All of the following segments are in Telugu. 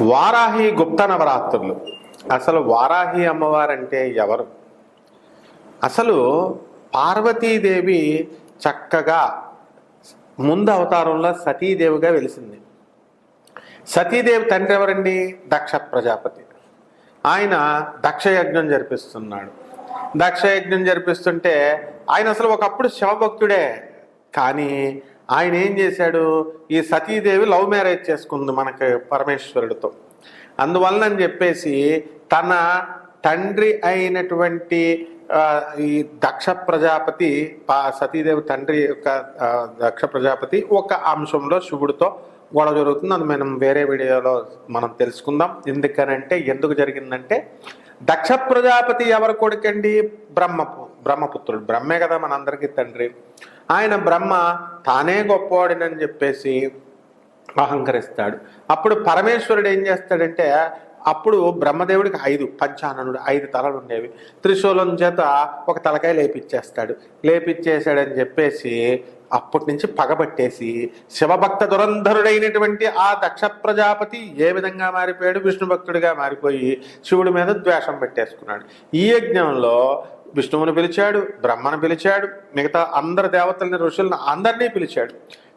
Varahi గుప్త నవరాత్రులు. అసలు వారాహి అమ్మవారంటే ఎవరు? అసలు పార్వతీదేవి చక్కగా ముందు అవతారంలో సతీదేవిగా వెలిసింది. సతీదేవి తండ్రి ఎవరండి? దక్ష ప్రజాపతి. ఆయన దక్షయజ్ఞం జరిపిస్తున్నాడు. దక్షయజ్ఞం జరిపిస్తుంటే ఆయన అసలు ఒకప్పుడు శివభక్తుడే. కానీ ఆయన ఏం చేశాడు? ఈ సతీదేవి లవ్ మ్యారేజ్ చేసుకుంది మనకి పరమేశ్వరుడితో. అందువలన అని చెప్పేసి తన తండ్రి అయినటువంటి ఈ దక్ష ప్రజాపతి సతీదేవి తండ్రి యొక్క దక్ష ప్రజాపతి ఒక అంశంలో శివుడితో గొడవ జరుగుతుంది. అది మనం వేరే వీడియోలో మనం తెలుసుకుందాం. ఎందుకనంటే ఎందుకు జరిగిందంటే దక్ష ప్రజాపతి ఎవరు కొడుకండి? బ్రహ్మపు. బ్రహ్మపుత్రుడు. బ్రహ్మే కదా మనందరికీ తండ్రి. ఆయన బ్రహ్మ తానే గొప్పవాడినని చెప్పేసి అహంకరిస్తాడు. అప్పుడు పరమేశ్వరుడు ఏం చేస్తాడంటే అప్పుడు బ్రహ్మదేవుడికి ఐదు పంచాననుడు ఐదు తలలు ఉండేవి. త్రిశూలం చేత ఒక తలకాయ లేపిచ్చేస్తాడు. లేపిచ్చేసాడని చెప్పేసి అప్పటి నుంచి పగబట్టేసి శివభక్త దురంధరుడైనటువంటి ఆ దక్ష ప్రజాపతి ఏ విధంగా మారిపోయాడు? విష్ణు భక్తుడిగా మారిపోయి శివుడి మీద ద్వేషం పెట్టేసుకున్నాడు. ఈ యజ్ఞంలో విష్ణువుని పిలిచాడు బ్రహ్మను పిలిచాడు మిగతా అందరు దేవతల్ని ఋషులను అందరినీ పిలిచాడు.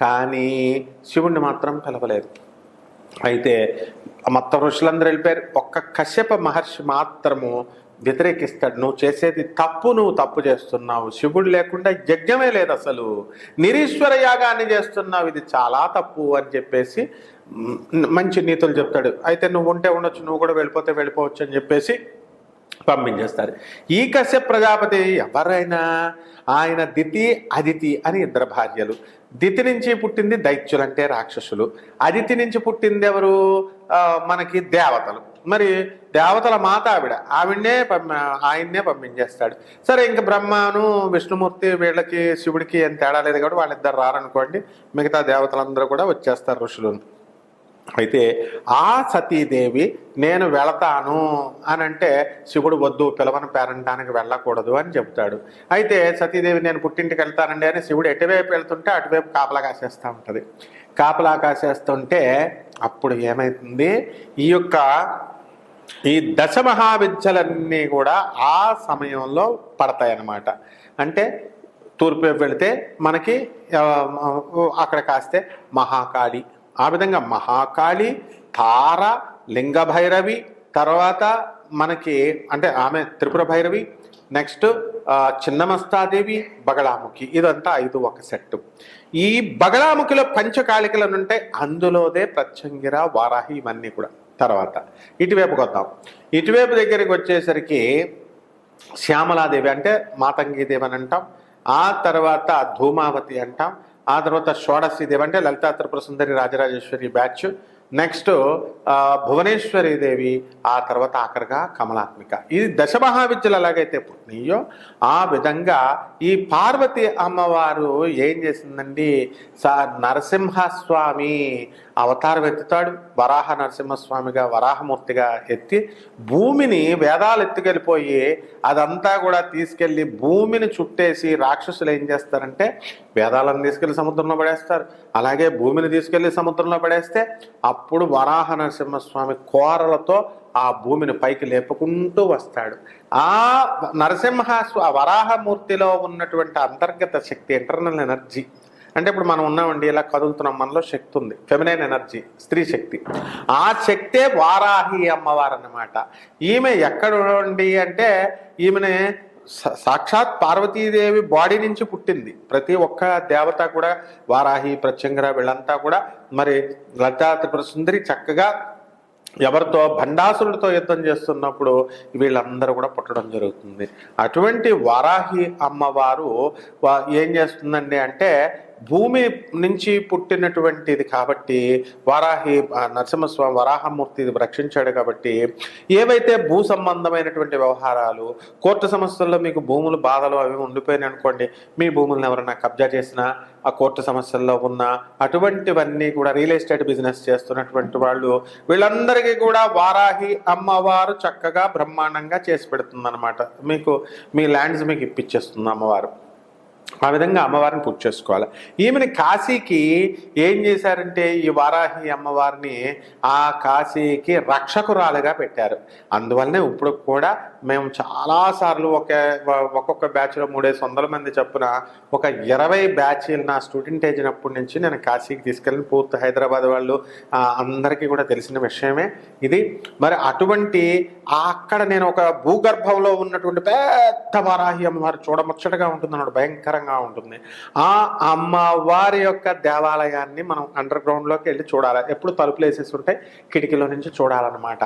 కానీ శివుణ్ణి మాత్రం పిలవలేదు. అయితే మొత్తం ఋషులందరూ వెళ్ళిపోయారు. ఒక్క కశ్యప మహర్షి మాత్రము వ్యతిరేకిస్తాడు. నువ్వు చేసేది తప్పు నువ్వు తప్పు చేస్తున్నావు. శివుడు లేకుండా యజ్ఞమే లేదు అసలు. నిరీశ్వర యాగాన్ని చేస్తున్నావు. ఇది చాలా తప్పు అని చెప్పేసి మంచి నీతులు చెప్తాడు. అయితే నువ్వు ఉంటే ఉండొచ్చు నువ్వు కూడా వెళ్ళిపోతే వెళ్ళిపోవచ్చు అని చెప్పేసి పంపించేస్తారు. ఈ కశ్యప ప్రజాపతి ఎవరైనా ఆయన దితి అదితి అని ఇద్దరు భార్యలు. దితి నుంచి పుట్టింది దైత్యులు అంటే రాక్షసులు. అదితి నుంచి పుట్టింది ఎవరు? మనకి దేవతలు. మరి దేవతల మాత ఆవిడ. ఆవిడనే ఆయన్నే పంపించేస్తాడు. సరే ఇంక బ్రహ్మను విష్ణుమూర్తి వీళ్ళకి శివుడికి ఏం తేడా లేదు కాబట్టి వాళ్ళిద్దరు రారనుకోండి. మిగతా దేవతలందరూ కూడా వచ్చేస్తారు ఋషులు. అయితే ఆ సతీదేవి నేను వెళతాను అని అంటే శివుడు వద్దు పిలవని పేరంటానికి వెళ్ళకూడదు అని చెప్తాడు అయితే సతీదేవి నేను పుట్టింటికి వెళ్తానండి అని శివుడు ఎటువైపు వెళ్తుంటే అటువైపు కాపలా కాసేస్తూ ఉంటుంది. కాపలా కాసేస్తుంటే అప్పుడు ఏమైతుంది? ఈ యొక్క ఈ దశ మహావిద్యలన్నీ కూడా ఆ సమయంలో పడతాయన్నమాట. అంటే తూర్పు వెళితే మనకి అక్కడ కాస్తే మహాకాళి ఆ విధంగా మహాకాళి తార లింగ భైరవి తర్వాత మనకి అంటే ఆమె త్రిపుర భైరవి నెక్స్ట్ చిన్నమస్తాదేవి బగళాముఖి. ఇదంతా ఐదు ఒక సెట్. ఈ బగళాముఖిలో పంచకాళికలు ఉంటాయి అందులోదే ప్రత్యంగిర వారాహి ఇవన్నీ కూడా. తర్వాత ఇటువైపుకి వద్దాం. ఇటువైపు దగ్గరికి వచ్చేసరికి శ్యామలాదేవి అంటే మాతంగిదేవి అని అంటాం. ఆ తర్వాత ధూమావతి అంటాం. ఆ తర్వాత షోడశీదేవి అంటే లలితా త్రిపుర సుందరి రాజరాజేశ్వరి బ్యాచ్. నెక్స్ట్ భువనేశ్వరి దేవి ఆ తర్వాత ఆఖరిగా కమలాత్మిక. ఇది దశ మహావిద్యలు ఎలాగైతే పుట్టినయో ఆ విధంగా ఈ పార్వతి అమ్మవారు ఏం చేసిందండి? సా నరసింహస్వామి అవతారం ఎత్తుతాడు వరాహ నరసింహస్వామిగా వరాహమూర్తిగా ఎత్తి భూమిని వేదాలు ఎత్తుకెళ్ళిపోయి అదంతా కూడా తీసుకెళ్ళి భూమిని చుట్టేసి రాక్షసులు ఏం చేస్తారంటే వేదాలను తీసుకెళ్ళి సముద్రంలో పడేస్తారు. అలాగే భూమిని తీసుకెళ్ళి సముద్రంలో పడేస్తే అప్పుడు వరాహ నరసింహస్వామి కోరలతో ఆ భూమిని పైకి లేపుకుంటూ వస్తాడు. ఆ నరసింహ వరాహమూర్తిలో ఉన్నటువంటి అంతర్గత శక్తి ఇంటర్నల్ ఎనర్జీ అంటే ఇప్పుడు మనం ఉన్నామండి ఇలా కదులుతున్నాం మనలో శక్తి ఉంది. ఫెమినైన్ ఎనర్జీ స్త్రీ శక్తి. ఆ శక్తే వారాహి అమ్మవారు అన్నమాట ఈమె ఎక్కడ ఉండి అంటే ఈమెనే సాక్షాత్ పార్వతీదేవి బాడీ నుంచి పుట్టింది. ప్రతి ఒక్క దేవత కూడా వారాహి ప్రత్యంగర వీళ్ళంతా కూడా మరి లలితా సుందరి చక్కగా ఎవరితో భండాసురుడితో యుద్ధం చేస్తున్నప్పుడు వీళ్ళందరూ కూడా పుట్టడం జరుగుతుంది. అటువంటి వారాహి అమ్మవారు ఏం చేస్తుందండి అంటే భూమి నుంచి పుట్టినటువంటిది కాబట్టి వారాహి నరసింహస్వామి వరాహమూర్తి ఇది రక్షించాడు కాబట్టి ఏవైతే భూ సంబంధమైనటువంటి వ్యవహారాలు కోర్టు సమస్యల్లో మీకు భూములు బాధలు అవి ఉండిపోయినాయి అనుకోండి మీ భూములను ఎవరైనా కబ్జా చేసినా ఆ కోర్టు సమస్యల్లో ఉన్న అటువంటివన్నీ కూడా రియల్ ఎస్టేట్ బిజినెస్ చేస్తున్నటువంటి వాళ్ళు వీళ్ళందరికీ కూడా వారాహి అమ్మవారు చక్కగా బ్రహ్మాండంగా చేసి పెడుతుంది మీకు మీ ల్యాండ్స్ మీకు ఇప్పించేస్తుంది అమ్మవారు. ఆ విధంగా అమ్మవారిని పూజ చేసుకోవాలి. ఈమెని కాశీకి ఏం చేశారంటే ఈ వారాహి అమ్మవారిని ఆ కాశీకి రక్షకురాలుగా పెట్టారు. అందువల్లనే ఇప్పుడు కూడా మేము చాలాసార్లు ఒకే ఒక్కొక్క బ్యాచ్లో మూడేసి వందల మంది చొప్పున ఒక ఇరవై బ్యాచ్లు నా స్టూడెంట్ ఏజినప్పటి నుంచి నేను కాశీకి తీసుకెళ్ళిన పూర్తి హైదరాబాద్ వాళ్ళు అందరికీ కూడా తెలిసిన విషయమే ఇది. మరి అటువంటి అక్కడ నేను ఒక భూగర్భంలో ఉన్నటువంటి పెద్ద వారాహి అమ్మవారు చూడముచ్చటగా ఉంటుంది అన్నమాట భయంకరంగా ఉంటుంది. ఆ అమ్మవారి యొక్క దేవాలయాన్ని మనం అండర్ గ్రౌండ్లోకి వెళ్ళి చూడాలి. ఎప్పుడు తలుపులు వేసేసి ఉంటాయి కిటికీలో నుంచి చూడాలన్నమాట.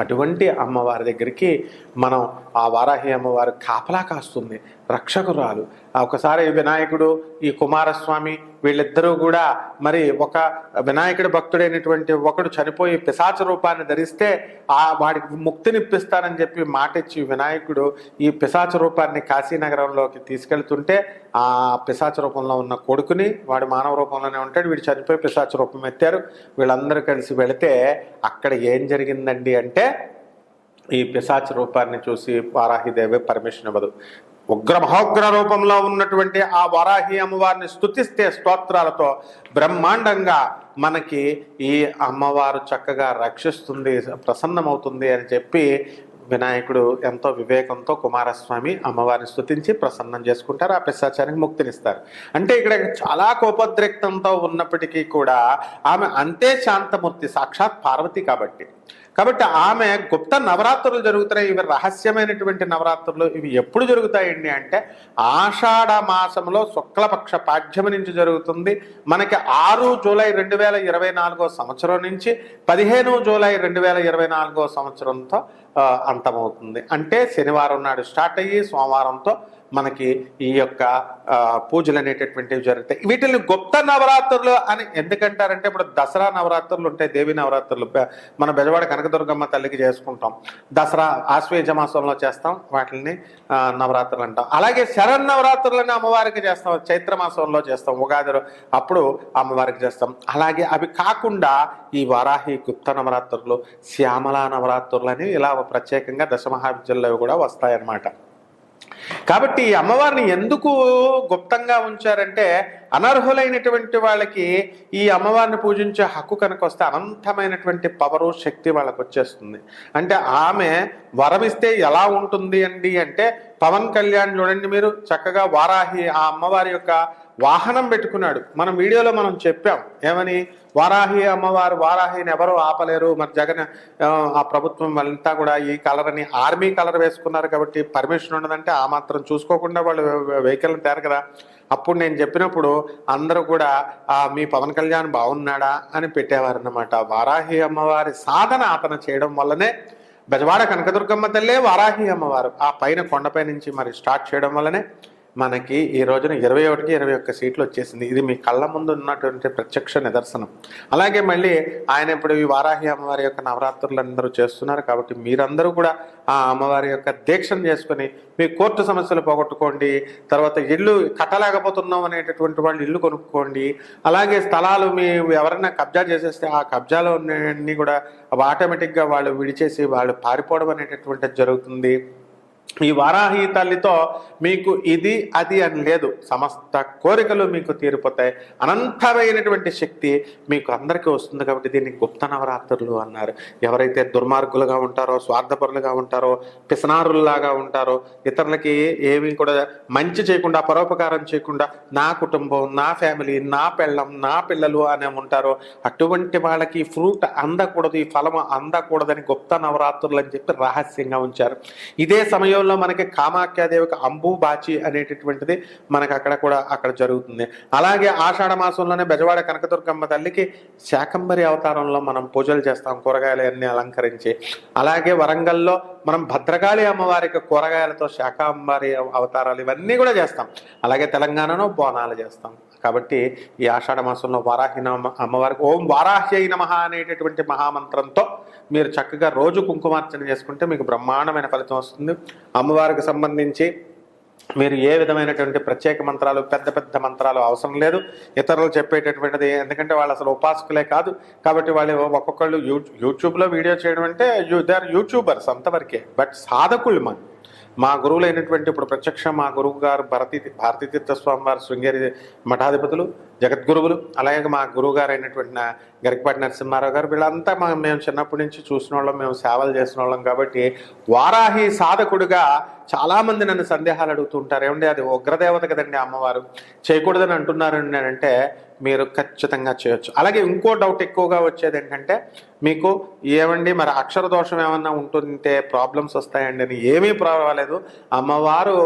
అటువంటి అమ్మవారి దగ్గరికి మనం ఆ వారాహి అమ్మవారు కాపలా కాస్తుంది. రక్షకురాలు. ఒకసారి వినాయకుడు ఈ కుమారస్వామి వీళ్ళిద్దరూ కూడా మరి ఒక వినాయకుడి భక్తుడైనటువంటి ఒకడు చనిపోయి పిశాచ రూపాన్ని ధరిస్తే ఆ వాడికి ముక్తినిప్పిస్తానని చెప్పి మాట ఇచ్చి వినాయకుడు ఈ పిశాచ రూపాన్ని కాశీనగరంలోకి తీసుకెళ్తుంటే ఆ పిశాచ రూపంలో ఉన్న కొడుకుని వాడు మానవ రూపంలోనే ఉంటాడు. వీడు చనిపోయి పిశాచ రూపం ఎత్తారు. వీళ్ళందరూ కలిసి వెళితే అక్కడ ఏం జరిగిందండి అంటే ఈ పిశాచ రూపాన్ని చూసి వారాహిదేవి పర్మిషన్ ఇవ్వదు ఉగ్ర మహోగ్ర రూపంలో ఉన్నటువంటి ఆ వారాహి అమ్మవారిని స్తుతిస్తే స్తోత్రాలతో బ్రహ్మాండంగా మనకి ఈ అమ్మవారు చక్కగా రక్షిస్తుంది ప్రసన్నమవుతుంది అని చెప్పి వినాయకుడు ఎంతో వివేకంతో కుమారస్వామి అమ్మవారిని స్తుతించి ప్రసన్నం చేసుకుంటారు. ఆ పిశాచానికి ముక్తినిస్తారు. అంటే ఇక్కడ చాలా కోపోద్రిక్తంతో ఉన్నప్పటికీ కూడా ఆమె అంతే శాంతమూర్తి సాక్షాత్ పార్వతి కాబట్టి. కాబట్టి ఆమె గుప్త నవరాత్రులు జరుగుతున్నాయి. ఇవి రహస్యమైనటువంటి నవరాత్రులు. ఇవి ఎప్పుడు జరుగుతాయండి అంటే ఆషాఢ మాసంలో శుక్లపక్ష పాఠ్యము నుంచి జరుగుతుంది. మనకి ఆరు జూలై రెండు వేల ఇరవై నాలుగో సంవత్సరం నుంచి పదిహేను జూలై రెండు వేల ఇరవై నాలుగో సంవత్సరంతో అంతమవుతుంది. అంటే శనివారం నాడు స్టార్ట్ అయ్యి సోమవారంతో మనకి ఈ యొక్క పూజలు అనేటటువంటివి జరుగుతాయి. వీటిని గుప్త నవరాత్రులు అని ఎందుకంటారంటే ఇప్పుడు దసరా నవరాత్రులు ఉంటాయి దేవి నవరాత్రులు. మన బెజవాడ కనకదుర్గమ్మ తల్లికి చేసుకుంటాం. దసరా ఆశ్వేజ మాసంలో చేస్తాం వాటిని నవరాత్రులు అంటాం. అలాగే శరణ్ నవరాత్రులని అమ్మవారికి చేస్తాం చైత్ర మాసంలో చేస్తాం ఉగాది అప్పుడు అమ్మవారికి చేస్తాం. అలాగే అవి కాకుండా ఈ వారాహి గుప్త నవరాత్రులు శ్యామలా నవరాత్రులు అని ఇలా ప్రత్యేకంగా దశమహావిద్యల్లో కూడా వస్తాయన్నమాట. కాబట్టి అమ్మవారిని ఎందుకు గుప్తంగా ఉంచారంటే అనర్హులైనటువంటి వాళ్ళకి ఈ అమ్మవారిని పూజించే హక్కు కనుక వస్తే అనంతమైనటువంటి పవరు శక్తి వాళ్ళకు వచ్చేస్తుంది అంటే ఆమె వరమిస్తే ఎలా ఉంటుంది అండి అంటే పవన్ కళ్యాణ్ చూడండి మీరు చక్కగా వారాహి ఆ అమ్మవారి యొక్క వాహనం పెట్టుకున్నాడు. మనం వీడియోలో మనం చెప్పాం ఏమని? వారాహి అమ్మవారు వారాహిని ఎవరో ఆపలేరు. మరి జగన్ ఆ, ప్రభుత్వం వాళ్ళంతా కూడా ఈ కలర్ అని ఆర్మీ కలర్ వేసుకున్నారు కాబట్టి పర్మిషన్ ఉండదంటే ఆ మాత్రం చూసుకోకుండా వాళ్ళు వెహికల్ తేరు కదా. అప్పుడు నేను చెప్పినప్పుడు అందరూ కూడా మీ పవన్ కళ్యాణ్ బాగున్నాడా? అని పెట్టేవారు అన్నమాట వారాహి అమ్మవారి సాధన అతను చేయడం వల్లనే బెజవాడ కనకదుర్గమ్మ తల్లే వారాహి అమ్మవారు. ఆ పైన కొండపై నుంచి మరి స్టార్ట్ చేయడం వల్లనే మనకి ఈ రోజున ఇరవై ఒకటికి ఇరవై ఒక్క సీట్లు వచ్చేసింది. ఇది మీ కళ్ళ ముందు ఉన్నటువంటి ప్రత్యక్ష నిదర్శనం. అలాగే మళ్ళీ ఆయన ఇప్పుడు ఈ వారాహి అమ్మవారి యొక్క నవరాత్రులు అందరూ చేస్తున్నారు కాబట్టి మీరందరూ కూడా ఆ అమ్మవారి యొక్క దీక్షను చేసుకొని మీ కోర్టు సమస్యలు పోగొట్టుకోండి తర్వాత ఇల్లు కట్టలేకపోతున్నాం అనేటటువంటి వాళ్ళు ఇల్లు కొనుక్కోండి అలాగే స్థలాలు మీ ఎవరైనా కబ్జా చేసేస్తే ఆ కబ్జాలో అన్ని కూడా ఆటోమేటిక్గా వాళ్ళు విడిచేసి వాళ్ళు పారిపోవడం అనేటటువంటిది జరుగుతుంది. ఈ వారాహి తల్లితో మీకు ఇది అది అని లేదు. సమస్త కోరికలు మీకు తీరిపోతాయి. అనంతమైనటువంటి శక్తి మీకు అందరికీ వస్తుంది కాబట్టి దీన్ని గుప్త నవరాత్రులు అన్నారు. ఎవరైతే దుర్మార్గులుగా ఉంటారో స్వార్థపరులుగా ఉంటారో పిసనారుల్లాగా ఉంటారో ఇతరులకి ఏమీ కూడా మంచి చేయకుండా పరోపకారం చేయకుండా నా కుటుంబం నా ఫ్యామిలీ నా పెళ్ళం నా పిల్లలు అనే ఉంటారో అటువంటి వాళ్ళకి ఫ్రూట్ అందకూడదు ఈ ఫలం అందకూడదని గుప్త నవరాత్రులు అని చెప్పి రహస్యంగా ఉంచారు. ఇదే సమయంలో మనకి కామాఖ్యాదేవికి అంబు బాచి అనేటటువంటిది మనకి అక్కడ కూడా అక్కడ జరుగుతుంది. అలాగే ఆషాఢ మాసంలోనే బెజవాడ కనకదుర్గమ్మ తల్లికి శాకంబరి అవతారంలో మనం పూజలు చేస్తాం కూరగాయలు అన్ని అలంకరించి. అలాగే వరంగల్లో మనం భద్రకాళి అమ్మవారికి కూరగాయలతో శాకాంబరి అవతారాలు ఇవన్నీ కూడా చేస్తాం. అలాగే తెలంగాణలో బోనాలు చేస్తాం. కాబట్టి ఈ ఆషాఢ మాసంలో వారాహి నమ అమ్మవారికి ఓం వారాహ్యై నమ అనేటటువంటి మహామంత్రంతో మీరు చక్కగా రోజు కుంకుమార్చన చేసుకుంటే మీకు బ్రహ్మాండమైన ఫలితం వస్తుంది. అమ్మవారికి సంబంధించి మీరు ఏ విధమైనటువంటి ప్రత్యేక మంత్రాలు పెద్ద పెద్ద మంత్రాలు అవసరం లేదు. ఇతరులు చెప్పేటటువంటిది ఎందుకంటే వాళ్ళు అసలు ఉపాసకులే కాదు. కాబట్టి వాళ్ళు ఒక్కొక్కళ్ళు యూ యూట్యూబ్లో వీడియో చేయడం అంటే యూ దే ఆర్ యూట్యూబర్స్ అంతవరకే. బట్ సాధకులు మన మా గురువులైనటువంటి ఇప్పుడు ప్రత్యక్ష మా గురువు గారు భరతీ భారతీ తీర్థ స్వామి వారు శృంగేరి మఠాధిపతులు జగద్గురువులు అలాగే మా గురువు గారు అయినటువంటి గరికపాటి నరసింహారావు గారు వీళ్ళంతా మా మేము చిన్నప్పటి నుంచి చూసిన వాళ్ళం మేము సేవలు చేసిన వాళ్ళం కాబట్టి వారాహి సాధకుడుగా చాలామంది నన్ను సందేహాలు అడుగుతుంటారు. ఏమండి అది ఉగ్రదేవత కదండి అమ్మవారు. చేయకూడదని అంటున్నారు అంటే మీరు ఖచ్చితంగా చేయొచ్చు. అలాగే ఇంకో డౌట్ ఎక్కువగా వచ్చేది ఏంటంటే మీకు ఏమండి మరి అక్షర దోషం ఏమన్నా ఉంటుంటే ప్రాబ్లమ్స్ వస్తాయండి అని ఏమీ పర్వాలేదు. అమ్మవారు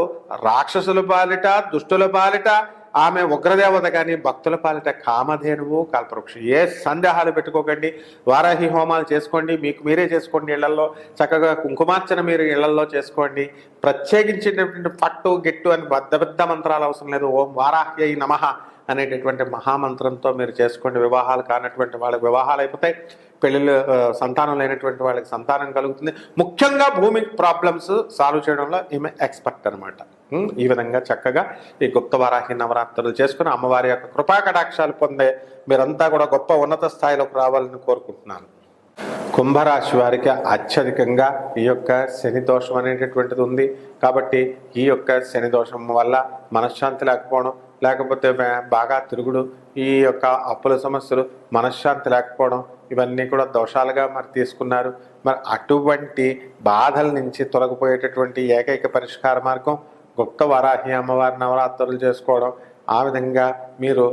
రాక్షసుల పాలిట దుష్టుల పాలిట ఆమె ఉగ్రదేవత కానీ భక్తుల పాలిట కామధేనువు కల్పవృక్షం. ఏ సందేహాలు పెట్టుకోకండి. వారాహి హోమాలు చేసుకోండి. మీకు మీరే చేసుకోండి ఇళ్ళలో చక్కగా కుంకుమార్చన మీరు ఇళ్ళలో చేసుకోండి. ప్రత్యేకించినటువంటి పట్టు గిట్టు అని పెద్ద పెద్ద మంత్రాలు అవసరం లేదు. ఓం వారాహ్యై నమః అనేటటువంటి మహామంత్రంతో మీరు చేసుకోండి. వివాహాలు కానటువంటి వాళ్ళకి వివాహాలు అయిపోతాయి. పెళ్ళిళ్ళు సంతానం లేనటువంటి వాళ్ళకి సంతానం కలుగుతుంది. ముఖ్యంగా భూమి ప్రాబ్లమ్స్ సాల్వ్ చేయడంలో ఈమె ఎక్స్పర్ట్ అనమాట ఈ విధంగా చక్కగా ఈ గుప్త వారాహి నవరాత్రులు చేసుకుని అమ్మవారి యొక్క కృపాకటాక్షాలు పొందే మీరంతా కూడా గొప్ప ఉన్నత స్థాయిలోకి రావాలని కోరుకుంటున్నాను. కుంభరాశి వారికి అత్యధికంగా ఈ యొక్క శని దోషం అనేటటువంటిది ఉంది. కాబట్టి ఈ యొక్క శని దోషం వల్ల మనశ్శాంతి లేకపోవడం లేకపోతే బాగా తిరుగుడు ఈ యొక్క అప్పుల సమస్యలు మనశ్శాంతి లేకపోవడం ఇవన్నీ కూడా దోషాలుగా మరి తీసుకున్నారు. మరి అటువంటి బాధల నుంచి తొలగిపోయేటటువంటి ఏకైక పరిష్కార మార్గం గుప్త వరాహి అమ్మవారి నవరాత్రులు చేసుకోవడం. ఆ విధంగా మీరు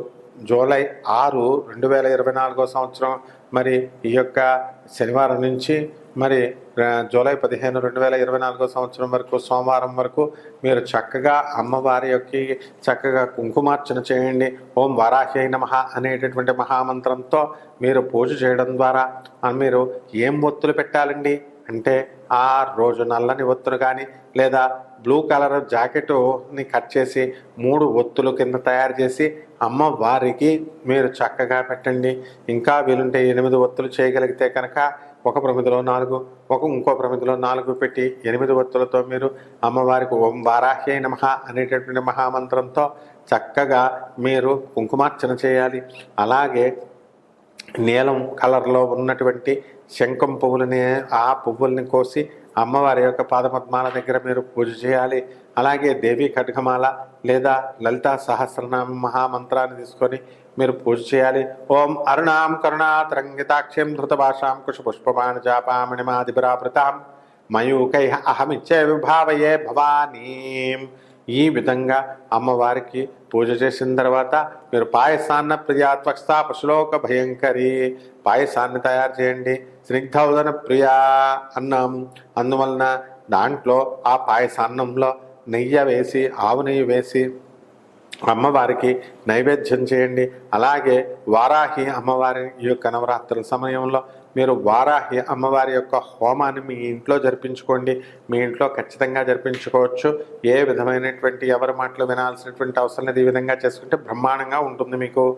జూలై ఆరు రెండు వేల ఇరవై నాలుగో సంవత్సరం మరి ఈ యొక్క శనివారం నుంచి మరి జూలై పదిహేను రెండు వేల ఇరవై నాలుగో సంవత్సరం వరకు సోమవారం వరకు మీరు చక్కగా అమ్మవారి యొక్క చక్కగా కుంకుమార్చన చేయండి. ఓం వారాహ్యై నమః అనేటటువంటి మహామంత్రంతో మీరు పూజ చేయడం ద్వారా మీరు ఏం ఒత్తులు పెట్టాలండి? అంటే ఆ రోజు నల్లని ఒత్తులు కానీ లేదా బ్లూ కలర్ జాకెట్ని కట్ చేసి మూడు ఒత్తులు కింద తయారు చేసి అమ్మ వారికి మీరు చక్కగా పెట్టండి. ఇంకా వీలుంటే ఎనిమిది ఒత్తులు చేయగలిగితే కనుక ఒక ప్రమిదిలో నాలుగు ఒక ఇంకో ప్రమిదిలో నాలుగు పెట్టి ఎనిమిది ఒత్తులతో మీరు అమ్మవారికి ఓం వారాహ్య నమః అనేటటువంటి మహామంత్రంతో చక్కగా మీరు కుంకుమార్చన చేయాలి. అలాగే నీలం కలర్లో ఉన్నటువంటి శంఖం పువ్వులని ఆ పువ్వుల్ని కోసి అమ్మవారి యొక్క పాదపద్మాల దగ్గర మీరు పూజ చేయాలి. అలాగే దేవి ఖడ్గమాల లేదా లలితా సహస్రనామ మహామంత్రాన్ని తీసుకొని మీరు పూజ చేయాలి. ఓం అరుణాం కరుణాతరంగితాక్షం ధృతభాషాం కుశపుష్పమాణ జాపామణిమాదిపురావృతాం మయూకై అహమిచ్చే విభావయే భవానీం. ఈ విధంగా అమ్మవారికి పూజ చేసిన తర్వాత మీరు పాయసాన్న ప్రియాత్వక్స్తా పశులోక భయంకరి. పాయసాన్ని తయారు చేయండి. స్నిగ్ధౌదన ప్రియ అన్నం. అందువలన దాంట్లో ఆ పాయసాన్నంలో నెయ్యి వేసి ఆవు నెయ్యి వేసి అమ్మవారికి నైవేద్యం చేయండి. అలాగే వారాహి అమ్మవారి ఈ యొక్క నవరాత్రుల సమయంలో మీరు వారాహి అమ్మవారి యొక్క హోమాన్ని మీ ఇంట్లో జరిపించుకోండి. మీ ఇంట్లో ఖచ్చితంగా జరిపించుకోవచ్చు. ఏ విధమైనటువంటి ఎవరి మాటలు వినాల్సినటువంటి అవసరం లేదు. ఈ విధంగా చేసుకుంటే బ్రహ్మాండంగా ఉంటుంది మీకు.